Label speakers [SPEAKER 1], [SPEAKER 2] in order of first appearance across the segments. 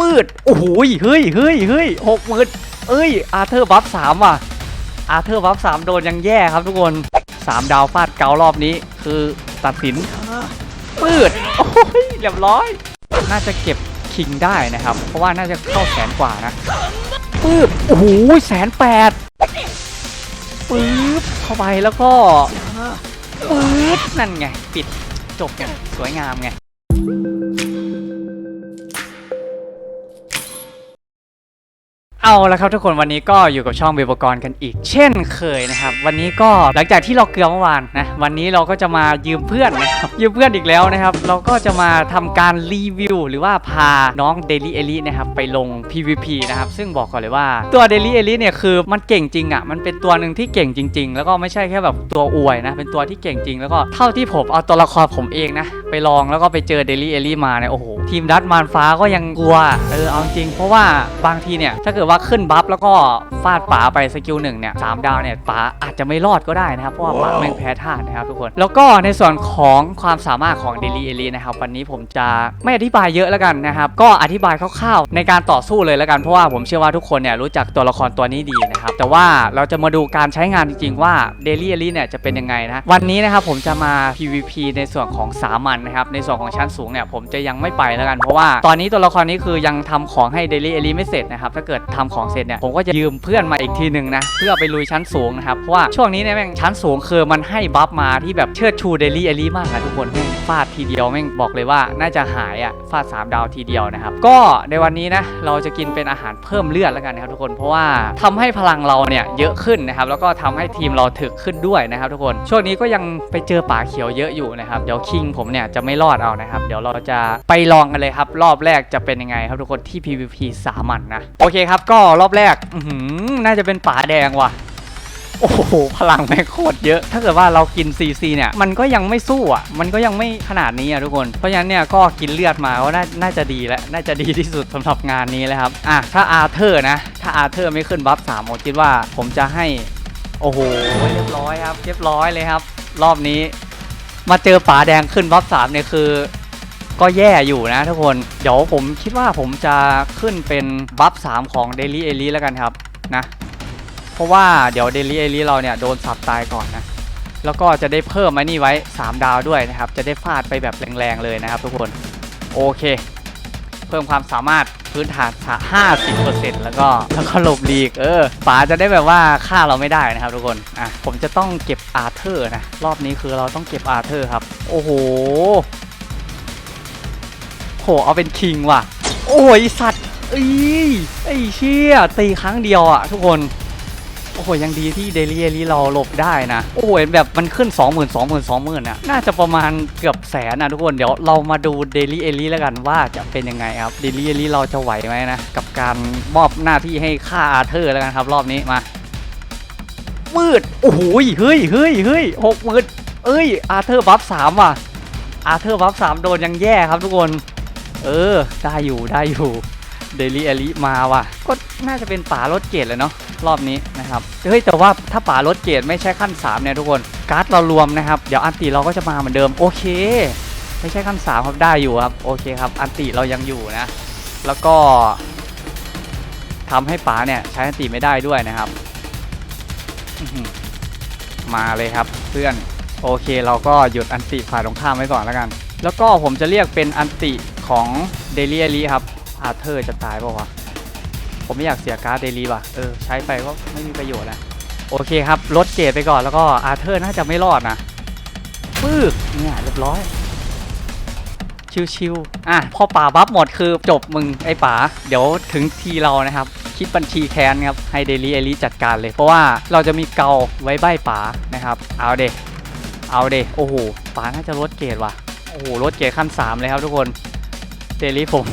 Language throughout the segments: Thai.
[SPEAKER 1] มืดโอ้โหเฮ้ยเฮ้ยเฮ้ยหกหมื่นเอ้ยอาร์เธอร์บัฟสามว่ะอาร์เธอร์บัฟสามโดนยังแย่ครับทุกคนสามดาวฟาดเการอบนี้ คือตัดสินมืดโอ้ยเรียบร้อย น่าจะเก็บคิงได้นะครับ เพราะว่าน่าจะเข้าแสนกว่านะปึ๊บโอ้โหแสนแปดปึ๊บเข้าไปแล้วก็ปึ๊บนั่นไง ปิดจบไงสวยงามไง เอาละครับทุกคนวันนี้ก็อยู่กับช่องเบลบกรกันอีก เช่นเคยนะครับ วันนี้ก็หลังจากที่เราเกลือเมื่อวานนะวันนี้เราก็จะมายืมเพื่อนนะครับยืมเพื่อนอีกแล้วนะครับ เราก็จะมาทำการรีวิว หรือว่าพาน้องเดลี่เอลินะครับไปลง PVP นะครับซึ่งบอกก่อนเลยว่าตัวเดลี่เอลิเนี่ยคือมันเก่งจริงอะมันเป็นตัวหนึ่งที่เก่งจริง ๆ แล้วก็ไม่ใช่แค่แบบตัวอวยนะเป็นตัวที่เก่งจริง แล้วก็เท่าที่ผมเอาตัวละครผมเองนะไปลองแล้วก็ไปเจอเดลี่เอลิมาเนี่ยโอ้โหทีมดัตมารฟ้าก็ยังกลัวเออเอาจริงเพราะว่าบางทีเนี่ยถ้าเกิดว่าขึ้นบัฟแล้วก็ฟาดป๋าไปสกิลหนึ่งเนี่ยสามดาวเนี่ยป๋าอาจจะไม่รอดก็ได้นะครับ เพราะว่าป๋าแม่งแพ้ธาตุนะครับทุกคน แล้วก็ในส่วนของความสามารถของเดลี่เอลีนะครับ วันนี้ผมจะไม่อธิบายเยอะแล้วกันนะครับ ก็อธิบายคร่าวๆในการต่อสู้เลยแล้วกัน เพราะว่าผมเชื่อว่าทุกคนเนี่ยรู้จักตัวละครตัวนี้ดีนะครับ แต่ว่าเราจะมาดูการใช้งานจริงๆว่าเดลี่เอลีเนี่ยจะเป็นยังไงนะ วันนี้นะครับผมจะมา PVP ในส่วนของสามัญนะครับในส่วนของชั้นสูงเนี่ยผมจะยังไม่ไปแล้วกันเพราะว่าตอนนี้ตัวละครนี้คือยังทำของให้เดลี่เอลีไม่เสร็จนะครับถ้าเกิดทำของเสร็จเนี่ยผมก็จะยืมเพื่อนมาอีกทีหนึ่งนะเพื่อไปลุยชั้นสูงนะครับเพราะว่าช่วงนี้เนี่ยแม่งชั้นสูงคือมันให้บัฟมาที่แบบเชิดชูเดลี่เอลีมากอะทุกคนแม่งฟาดทีเดียวแม่งบอกเลยว่าน่าจะหายอะฟาด 3 ดาวทีเดียวนะครับก็ในวันนี้นะเราจะกินเป็นอาหารเพิ่มเลือดแล้วกันนะครับทุกคนเพราะว่าทำให้พลังเราเนี่ยเยอะขึ้นนะครับแล้วก็ทำให้ทีมเราถึกขึ้นด้วยนะครับทุกคนช่วงนี้ก็ยังไปเจอป่าเขียวเยอะอยู่นะครับเดี๋ยวคิงผมเนี่ยจะไม่รอดเอานะครับเดี๋ยวเราจะไปลองกันเลยครับรอบแรกจะเป็นยังไงครับทุกคนที่ PVP สามัญนนะโอเคครับก็รอบแรกอืน่าจะเป็นป่าแดงว่ะ โอ้โห พลังแม่งโคตรเยอะ ถ้าเกิดว่าเรากิน CC เนี่ย มันก็ยังไม่สู้อะ มันก็ยังไม่ขนาดนี้อะทุกคน เพราะฉะนั้นเนี่ยก็กินเลือดมาก็น่าน่าจะดีแล้ว น่าจะดีที่สุดสำหรับงานนี้เลยครับ อะ ถ้าอาเธอร์นะ ถ้าอาเธอร์ไม่ขึ้นบัฟสามผมคิดว่าผมจะให้ โอ้โห เรียบร้อยครับ เรียบร้อยเลยครับ รอบนี้ มาเจอป๋าแดงขึ้นบัฟสามเนี่ยคือ ก็แย่อยู่นะทุกคน เดี๋ยวผมคิดว่าผมจะขึ้นเป็นบัฟ3ของ Daily e l i แล้วกันครับนะ เพราะว่าเดี๋ยว Daily e l i เราเนี่ยโดนสับตายก่อนนะ แล้วก็จะได้เพิ่มไอ้นี่ไว้ 3 ดาวด้วยนะครับ จะได้ฟาดไปแบบแรงๆเลยนะครับทุกคน โอเค เพิ่มความสามารถพื้นฐาน 50%แล้วก็แล้วก็หลบลีก เออป๋าจะได้แบบว่าฆ่าเราไม่ได้นะครับทุกคน อะ ผมจะต้องเก็บอาร์เธอร์นะ รอบนี้คือเราต้องเก็บอาร์เธอร์ครับ โอ้โห หเอาเป็นคิงว่ะ โอ้ยสัตว์อีไอ้เชี่ยตีครั้งเดียวอะทุกคนโอ้โหยังดีที่เดลี่เอลี่เราหลบได้นะ โอ้โหแบบมันขึ้น 20,000 20,000 0น่ะน่าจะประมาณเกือบแสนนะทุกคนเดี๋ยวเรามาดูเดลี่เอลี่แล้วกันว่าจะเป็นยังไงครับเดลี่เอลี่เราจะไหวไหมนะ กับการมอบหน้าที่ให้ฆ่าอาเธอร์แล้วกันครับรอบนี้มามืดโอ้โหเฮ้ยเฮ้ยเฮ้ยหกมื่นเอ้ยอาเธอร์บัฟสามว่ะอาเธอร์บัฟสามโดนยังแย่ครับทุกคน เออ ได้อยู่ได้อยู่เดลี่อลิมาว่ะ ก็น่าจะเป็นป่ารถเกตเลยเนาะรอบนี้นะครับเฮ้ยแต่ว่าถ้าป่ารถเกตไม่ใช่ขั้น 3 เนี่ยทุกคน การ์ดเรารวมนะครับ เดี๋ยวอันติเราก็จะมาเหมือนเดิม โอเค ไม่ใช่ขั้น 3 ครับได้อยู่ครับ โอเคครับ อันติเรายังอยู่นะ แล้วก็ทำให้ป๋าเนี่ยใช้อันติไม่ได้ด้วยนะครับ มาเลยครับเพื่อน โอเคเราก็หยุดอันติฝ่ายตรงข้ามไว้ก่อนแล้วกัน แล้วก็ผมจะเรียกเป็นอันติ ของเดลี่อลีครับอาเธอร์จะตายเปล่าวะผมไม่อยากเสียการ์ดเดลี่ว่ะเออใช้ไปก็ไม่มีประโยชน์นะโอเคครับลดเกรดไปก่อนแล้วก็อาเธอร์น่าจะไม่รอดนะปึ๊บเนี่ยเรียบร้อยชิวๆอะพอป่าบัฟหมดคือจบมึงไอ้ป่าเดี๋ยวถึงทีเรานะครับคิดบัญชีแค้นครับให้เดลี่เอลีจัดการเลย เพราะว่าเราจะมีเกาไว้ใบป่านะครับเอาเดเอาเดโอ้โหป๋าน่าจะลดเกรดว่ะโอ้โหลดเกรดขั้น 3 เลยครับทุกคน เดลี่ผม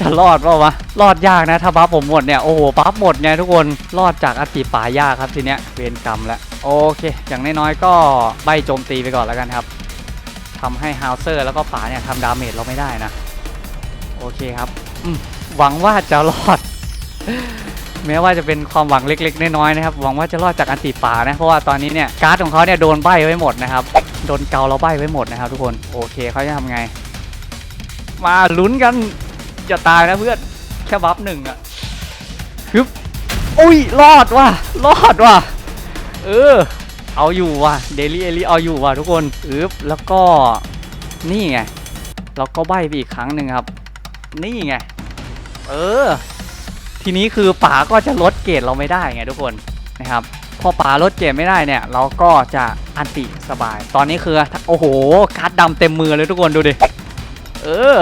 [SPEAKER 1] จะรอดเปล่าวะ รอดยากนะ ถ้าบัฟผมหมดเนี่ย โอ้โห บัฟหมดไงทุกคน รอดจากอัติป่ายากครับทีเนี้ย เวรกรรมแล้ว โอเค อย่างน้อยๆ ก็ใบโจมตีไปก่อนแล้วกันครับทำให้ฮาวเซอร์แล้วก็ป๋าเนี่ยทำดาเมจเราไม่ได้นะ โอเคครับ หวังว่าจะรอด แม้ว่าจะเป็นความหวังเล็ก ๆ น้อยๆ นะครับ หวังว่าจะรอดจากอันติป่านะ เพราะว่าตอนนี้เนี่ย การ์ดของเขาเนี่ยโดนใบไว้หมดนะครับ โดนเกาเราใบไว้หมดนะครับทุกคน โอเคเขาจะทำไง มาลุ้นกันจะตายนะเพื่อนแค่บัฟหนึ่งอะฮึบอุ้ยรอดว่ะรอดว่ะเออเอาอยู่ว่ะเดลี่เอลี่เอาอยู่ว่ะทุกคนอึบแล้วก็นี่ไงเราก็ใบไปอีกครั้งหนึ่งครับ นี่ไงเออ ทีนี้คือป๋าก็จะลดเกรดเราไม่ได้ไงทุกคนนะครับพอป๋าลดเกรดไม่ได้เนี่ย เราก็จะอันติสบาย ตอนนี้คือโอ้โหการ์ดดำเต็มมือเลยทุกคนดูดิ เออ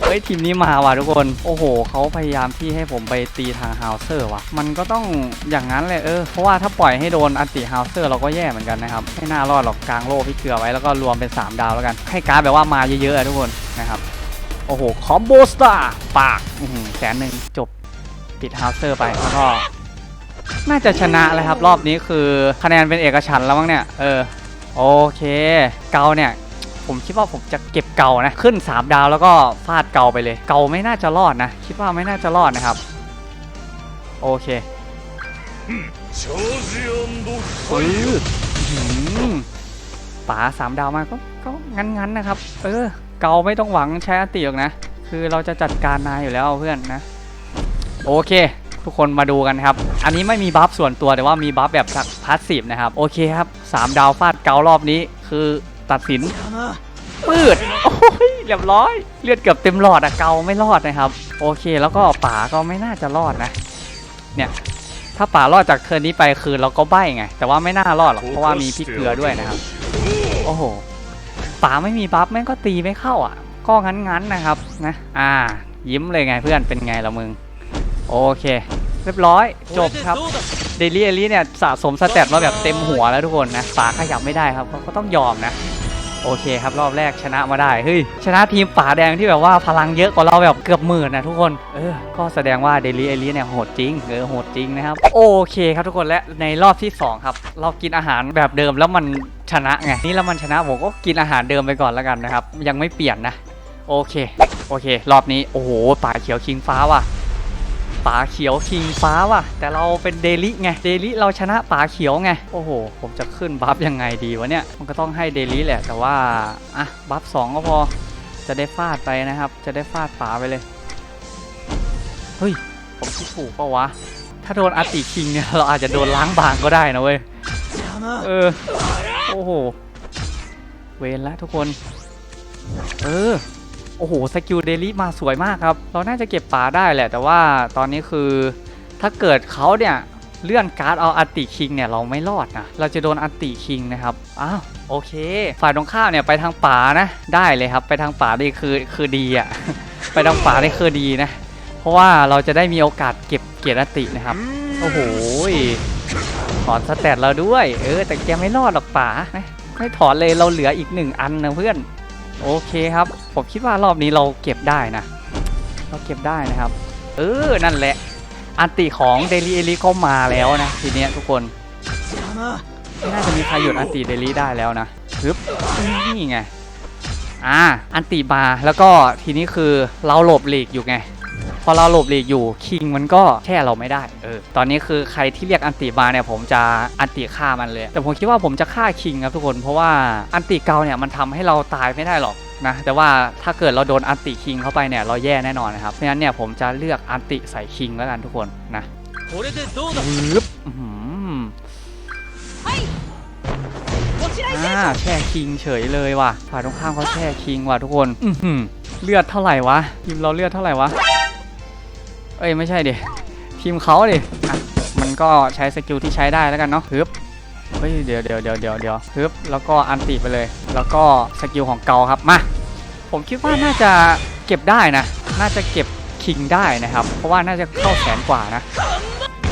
[SPEAKER 1] เฮ้ยทีมนี้มาว่ะทุกคน โอ้โหเขาพยายามที่ให้ผมไปตีทางฮาวเซอร์ว่ะ มันก็ต้องอย่างนั้นเลยเออ เพราะว่าถ้าปล่อยให้โดนอันติฮาวเซอร์เราก็แย่เหมือนกันนะครับ ไม่น่ารอดหรอกกลางโลพี่เกลือไว้แล้วก็รวมเป็น 3 ดาวแล้วกัน ให้การ์ดแบบว่ามาเยอะๆอะทุกคนนะครับ โอ้โหคอมโบสตาร์ปากแสนหนึ่งจบปิดฮาวเซอร์ไปแล้วก็น่าจะชนะเลยครับ รอบนี้คือคะแนนเป็นเอกฉันท์แล้วมั้งเนี่ย เออ โอเค เกาเนี่ย ผมคิดว่าผมจะเก็บเก่านะ ขึ้น 3 ดาวแล้วก็ฟาดเก่าไปเลย เก่าไม่น่าจะรอดนะ คิดว่าไม่น่าจะรอดนะครับ โอเคปื๊ป๋าสามดาวมาก็ก็งั้นๆนะครับ เออ เก่าไม่ต้องหวังใช้อติหรอกนะ คือเราจะจัดการนายอยู่แล้วเพื่อนนะ โอเคทุกคนมาดูกันครับ อันนี้ไม่มีบัฟส่วนตัวแต่ว่ามีบัฟแบบพาสซีฟนะครับ โอเคครับ 3 ดาวฟาดเการอบนี้คือ ตัดสินปืดโอ้ยเรียบร้อย เลือดเกือบเต็มหลอดอะเกาไม่รอดนะครับ โอเคแล้วก็ป๋าก็ไม่น่าจะรอดนะ เนี่ย ถ้าป๋ารอดจากเทิร์นนี้ไปคือเราก็ใบ้ไง แต่ว่าไม่น่ารอดหรอกเพราะว่ามีพี่เกลือด้วยนะครับ โอ้โหป๋าไม่มีบัฟแม่งก็ตีไม่เข้าอะ ก็งั้นๆนะครับนะอ่า ยิ้มเลยไงเพื่อนเป็นไงละมึง โอเค เรียบร้อย จบครับเดลี่เอลี่เนี่ยสะสมสเตตมาแบบเต็มหัวแล้วทุกคนนะป๋าขยับไม่ได้ครับเขาก็ต้องยอมนะ โอเคครับรอบแรกชนะมาได้เฮ้ยชนะทีมป่าแดงที่แบบว่าพลังเยอะกว่าเราแบบเกือบหมื่นนะทุกคนเออก็แสดงว่าเดลี่เอลี่เนี่ยโหดจริงเออโหดจริงนะครับโอเคครับทุกคนและในรอบที่สองครับ เรากินอาหารแบบเดิมแล้วมันชนะไงนี่แล้วมันชนะผมก็กินอาหารเดิมไปก่อนแล้วกันนะครับยังไม่เปลี่ยนนะ โอเคโอเค รอบนี้โอ้โหป่าเขียวคิงฟ้าว่ะ ป่าเขียวคิงฟ้าว่ะ แต่เราเป็นเดลิไงเดลิเราชนะป่าเขียวไง โอ้โห ผมจะขึ้นบัฟยังไงดีวะเนี่ย มันก็ต้องให้เดลิแหละ แต่ว่าอะบัฟสองก็พอจะได้ฟาดไปนะครับ จะได้ฟาดป่าไปเลย เฮ้ย ผมคิดถูกปะวะ ถ้าโดนอาติคิงเนี่ย เราอาจจะโดนล้างบางก็ได้นะเว้ยเออโอ้โห เวนล้วทุกคน เออ อ้โหสกิลเดลิมาสวยมากครับ เราน่าจะเก็บป่าได้แหละ แต่ว่าตอนนี้คือถ้าเกิดเขาเนี่ยเลื่อนการ์ดเอาอันติคิงเนี่ยเราไม่รอดนะเราจะโดนอันติคิงนะครับอ้าวโอเค ฝ่ายตรงข้ามเนี่ยไปทางป่านะ ได้เลยครับ ไปทางป่านี่คือคือดีอะไปทางป่านี่คือดีนะ เพราะว่าเราจะได้มีโอกาสเก็บเกียรติอันตินะครับ โอ้โหถอนสเตตเราด้วย เออ แต่แกไม่รอดหรอกป่านะไม่ถอนเลยเราเหลืออีกหนึ่งอันนะเพื่อน โอเคครับ ผมคิดว่ารอบนี้เราเก็บได้นะ เราเก็บได้นะครับ เออ นั่นแหละ อันติของเดลี่เอลิก็มาแล้วนะ ทีเนี้ยทุกคนไม่น่าจะมีใครหยุดอันติเดลี่ได้แล้วนะฮึบนี่ไงอ่าอันติมาแล้วก็ทีนี้คือเราหลบหลีกอยู่ไง พอเราหลบหลีกอยู่คิงมันก็แช่เราไม่ได้เออตอนนี้คือใครที่เรียกอันติมาเนี่ยผมจะอันติฆ่ามันเลย แต่ผมคิดว่าผมจะฆ่าคิงครับทุกคนเพราะว่าอันติเกาเนี่ยมันทำให้เราตายไม่ได้หรอกนะแต่ว่าถ้าเกิดเราโดนอันติคิงเข้าไปเนี่ยเราแย่แน่นอนนะครับเพราะฉะนั้นเนี่ยผมจะเลือกอันติใส่คิงแล้วกันทุกคนนะฮึบอ่าแช่คิงเฉยเลยว่ะฝ่ายตรงข้ามเขาแช่คิงว่ะทุกคนอืเลือดเท่าไหร่วะทีมเราเลือดเท่าไหร่วะ เอ้ยไม่ใช่ดิทีมเขาดิอะมันก็ใช้สกิลที่ใช้ได้แล้วกันเนาะฮึบเฮ้ยเดี๋ยวเดี๋ยวเดี๋ยวเดี๋ยวเดี๋ยวฮึบแล้วก็อันติไปเลย แล้วก็สกิลของเกาครับมาผมคิดว่าน่าจะเก็บได้นะ น่าจะเก็บคิงได้นะครับ เพราะว่าน่าจะเข้าแสนกว่านะ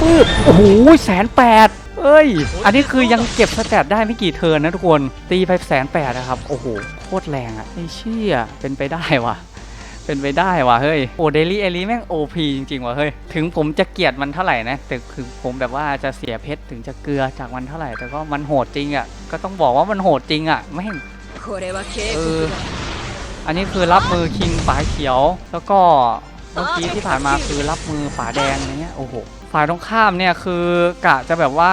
[SPEAKER 1] ปึ๊บโอ้โหแสนแปดเอ้ย อันนี้คือยังเก็บสแตทได้ไม่กี่เทิร์นนะทุกคน ตีไปแสนแปดนะครับ โอ้โห โคตรแรงอะไอ้เชี่ยเป็นไปได้ว่ะ เป็นไปได้ว่ะเฮ้ย โอเดลี่เอลี่แม่งโอพีจริงๆว่ะเฮ้ย ถึงผมจะเกลียดมันเท่าไหร่นะ แต่คือผมแบบว่าจะเสียเพชรถึงจะเกลือจากมันเท่าไหร่ แต่ก็มันโหดจริงอะ ก็ต้องบอกว่ามันโหดจริงอะแม่งเอออันนี้คือรับมือคิงฝ่ายเขียว แล้วก็เมื่อกี้ที่ผ่านมาคือรับมือฝ่าแดงอย่างเงี้ยโอ้โหฝ่ายตรงข้ามเนี่ยคือกะจะแบบว่า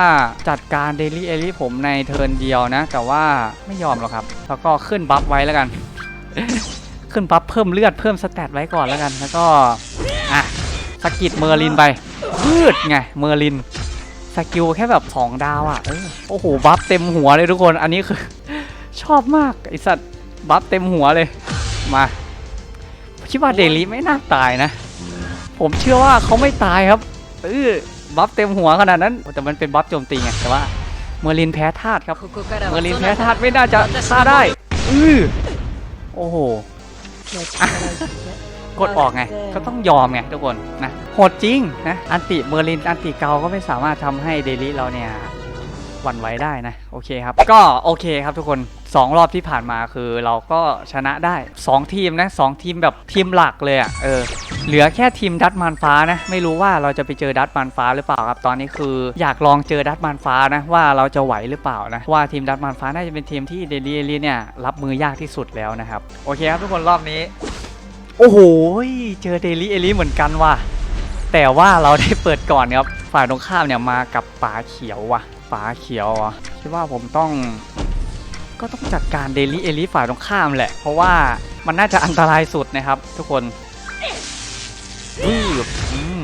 [SPEAKER 1] จัดการเดลี่เอลี่ผมในเทิร์นเดียวนะ แต่ว่าไม่ยอมหรอกครับ แล้วก็ขึ้นบัฟไว้แล้วกัน ขึ้นปั๊บเพิ่มเลือดเพิ่มสแตตไว้ก่อนแล้วกัน แล้วก็อะสกิดเมอร์ลินไปพืดไงเมอร์ลินสกิลแค่แบบ2ดาวอะ่ะโอ้โหบัฟเต็มหัวเลยทุกคนอันนี้คือ ชอบมากไอสัตว์บัฟเต็มหัวเลยมาคิดว่าเดลิไม่น่าตายนะ ผมเชื่อว่าเขาไม่ตายครับเออบัฟเต็มหัวขนาดนั้น แต่มันเป็นบัฟโจมตีไงแต่ว่าเมอร์ลินแพ้ธาตุครับเมอร์ลินแพ้ธาตุไม่น่าจะฆ่าได้เออโอ้โห กดออกไง ก็ต้องยอมไงทุกคนนะโหดจริงนะ อันติเมอร์ลิน อันติเกาก็ไม่สามารถทำให้เดลิเราเนี่ยห วั่นไหวได้นะ โอเคครับ ก็โอเคครับทุกคน 2 รอบที่ผ่านมาคือเราก็ชนะได้ 2 ทีมนะสองทีมแบบทีมหลักเลยอะ่ะเออเหลือแค่ทีมดัตมันฟ้านะ ไม่รู้ว่าเราจะไปเจอดัตมันฟ้าหรือเปล่าครับตอนนี้คือ อยากลองเจอดัตมันฟ้านะ ว่าเราจะไหวหรือเปล่านะว่าทีมดัตมันฟ้าน่าจะเป็นทีมที่เดลิเอลีเนี่ยรับมือยากที่สุดแล้วนะครับโอเคครับทุกคนรอบนี้ โอ้โหเจอเดลิเอลิเหมือนกันว่ะแต่ว่าเราได้เปิดก่อนครับฝ่ายตรงข้ามเนี่ยมากับป๋าเขียวว่ะ ป๋าเขียวอะคิดว่าผมต้อง ก็ต้องจัดการเดลิเอลิฝ่ายตรงข้ามแหละ เพราะว่ามันน่าจะอันตรายสุดนะครับ ทุกคนวืบอืม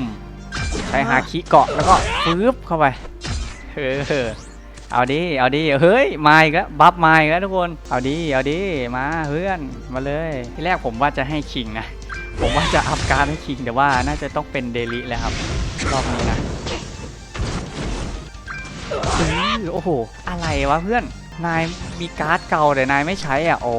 [SPEAKER 1] ใช้ฮาคิเกาะแล้วก็ฟืบเข้าไปเออเอาดิ เอาดิ เฮ้ย มาอีกแล้ว บัฟมาอีกแล้วทุกคน เอาดิ เอาดิ มาเพื่อน มาเลย ที่แรกผมว่าจะให้คิงนะ ผมว่าจะอัพการให้คิงแต่ว่าน่าจะต้องเป็นเดลิแล้วครับ รอบนี้นะ โอ้โห อะไรวะเพื่อน นายมีการ์ดเก่าแต่นายไม่ใช้อะโอ้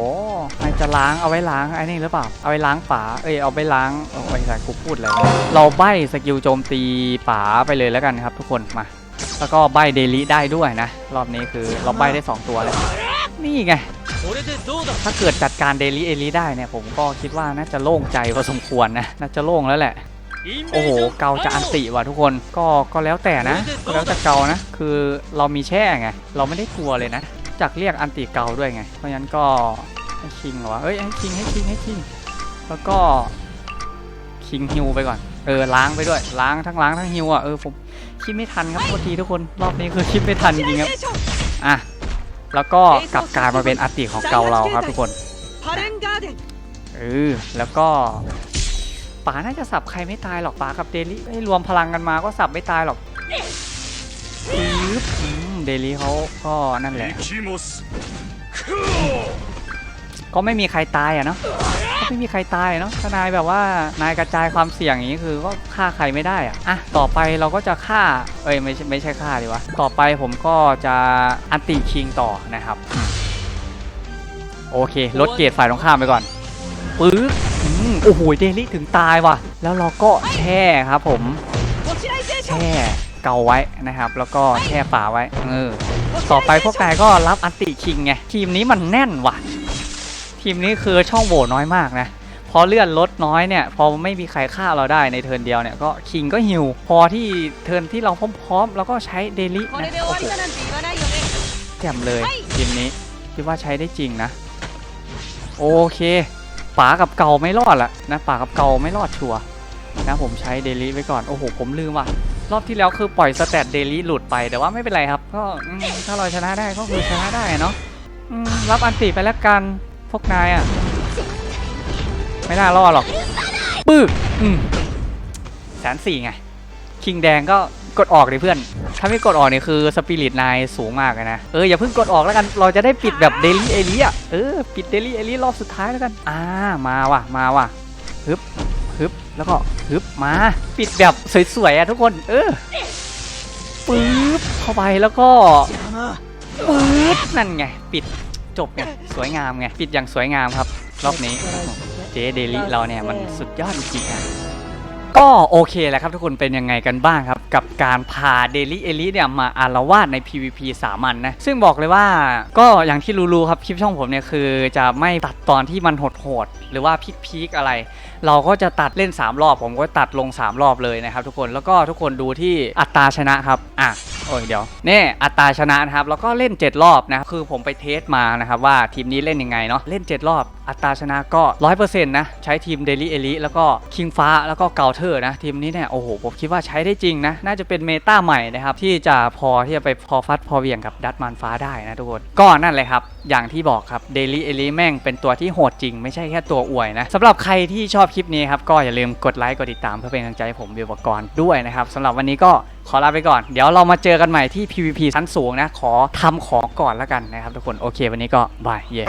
[SPEAKER 1] นายจะล้างเอาไว้ล้างไอ้นี่หรือเปล่า เอาไว้ล้างฝา เอ้ย เอาไปล้าง โอ้ยแต่กูพูดเลย เราใบสกิลโจมตีฝาไปเลยแล้วกันครับทุกคน มา แล้วก็ใบเดลิได้ด้วยนะ รอบนี้คือเราใบได้ 2 ตัวเลย นี่ไง ถ้าเกิดจัดการเดลิเอลิได้เนี่ยผมก็คิดว่าน่าจะโล่งใจพอสมควรนะ น่าจะโล่งแล้วแหละ โอ้โห เกาจะอันติว่ะทุกคน ก็ก็แล้วแต่นะ แล้วแต่เกานะ คือเรามีแช่ไง เราไม่ได้กลัวเลยนะ จากเรียกอันติเกาด้วยไง เพราะงั้นก็ให้คิงเหรอเอ้ยให้คิงให้คิงให้คิง แล้วก็คิงฮิวไปก่อน เออล้างไปด้วย ล้างทั้งล้างทั้งฮิวอะ เออผมคิดไม่ทันครับโทษทีทุกคน รอบนี้คือคิดไม่ทันจริงครับ อะ แล้วก็กลับกลายมาเป็นอันติของเกาเราครับทุกคนเออแล้วก็ ป๋าน่าจะสับใครไม่ตายหรอกป๋ากับเดลี่รวมพลังกันมาก็สับไม่ตายหรอกปึ๊บเดลี่เขาก็นั่นแหละ ก็ไม่มีใครตายอะเนาะก็ไม่มีใครตายเนาะทนายแบบว่านายกระจายความเสี่ยงอย่างนี้คือก็ฆ่าใครไม่ได้อะอะต่อไปเราก็จะฆ่าเอ้ยไม่ใช่ไม่ใช่ฆ่าดีวะต่อไปผมก็จะอันติคิงต่อนะครับ โอเคลดเกรดฝ่ายตรงข้ามไปก่อนปึ๊บ โอ้โหเดลี่ถึงตายว่ะ แล้วเราก็แช่ครับผม แช่เกาไว้นะครับ แล้วก็แช่ป่าไว้ เออ ต่อไปพวกนายก็รับอันติคิงไง ทีมนี้มันแน่นว่ะ ทีมนี้คือช่องโหว่น้อยมากนะพอเลื่อนลดน้อยเนี่ยพอไม่มีใครฆ่าเราได้ในเทิร์นเดียวเนี่ยก็คิงก็หิว พอที่เทิร์นที่เราพร้อมๆแล้วก็ใช้เดลินะโอ้โหแจ่มเลยทีมนี้คิดว่าใช้ได้จริงนะ โอเค ป๋ากับเก่าไม่รอดละนะป๋ากับเก่าไม่รอดชัวนะผมใช้เดลิไว้ก่อน โอ้โห ผมลืมว่ะ รอบที่แล้วคือปล่อยสแตทเดลิหลุดไปแต่ว่าไม่เป็นไรครับ ก็ถ้าเราชนะได้ก็คือชนะได้เนาะรับอันติไปแล้วกันพวกนายอะ ไม่น่ารอดหรอกปึ๊บอืมแสนสี่ไง คิงแดงก็ กดออกดิเพื่อน ถ้าไม่กดออกเนี่ยคือสปิริตนายสูงมากเลยนะ เอออย่าเพิ่งกดออกแล้วกัน เราจะได้ปิดแบบเดลี่เอลีอะ เออปิดเดลี่เอลีรอบสุดท้ายแล้วกัน อ่ามาว่ะมาว่ะฮึบฮึบแล้วก็ฮึบมา ปิดแบบสวยๆอะทุกคน เออปึ๊บเข้าไปแล้วก็ปึ๊บนั่นไง ปิดจบไงสวยงามไง ปิดอย่างสวยงามครับ รอบนี้ เจเดลิเราเนี่ยมันสุดยอดจริงๆอะ ก็โอเคแหล้วครับทุกคนเป็นยังไงกันบ้างครับ กับการพาเดลิเอลิเนี่ยมาอารวาสใน PVP สามัญนนะซึ่งบอกเลยว่าก็อย่างที่รู้ๆครับคลิปช่องผมเนี่ยคือจะไม่ตัดตอนที่มันโหดๆหรือว่าพีคๆอะไร เราก็จะตัดเล่น 3 รอบ ผมก็ตัดลง 3 รอบเลยนะครับทุกคนแล้วก็ทุกคนดูที่อัตราชนะครับอะโอ้ยเดี๋ยวนี่อัตราชนะนะครับแล้วก็เล่น 7 รอบนะคือผมไปเทสมานะครับว่าทีมนี้เล่นยังไงเนาะเล่น 7 รอบ อัตราชนะก็ 100%นะใช้ทีมเดลี่เอลิแล้วก็คิงฟ้าแล้วก็เกาเทอร์นะ ทีมนี้เนี่ยโอ้โห ผมคิดว่าใช้ได้จริงนะ น่าจะเป็นเมตาใหม่นะครับ ที่จะพอที่จะไปพอฟัดพอเวียงกับดัตมันฟ้าได้นะทุกคน ก็นั่นเลยครับ อย่างที่บอกครับเดลี่เอลิแม่งเป็นตัวที่โหดจริง ไม่ใช่แค่ตัวอวยนะสำหรับใครที่ชอบคลิปนี้ครับก็อย่าลืมกดไลค์กดติดตามเพื่อเป็นกำลังใจให้ผมวิวกรด้วยนะครับสำหรับวันนี้ก็ขอลาไปก่อน เดี๋ยวเรามาเจอกันใหม่ที่ PVP ชั้นสูงนะ ขอทำของก่อนแล้วกันนะครับทุกคน โอเค วันนี้ก็บาย เย่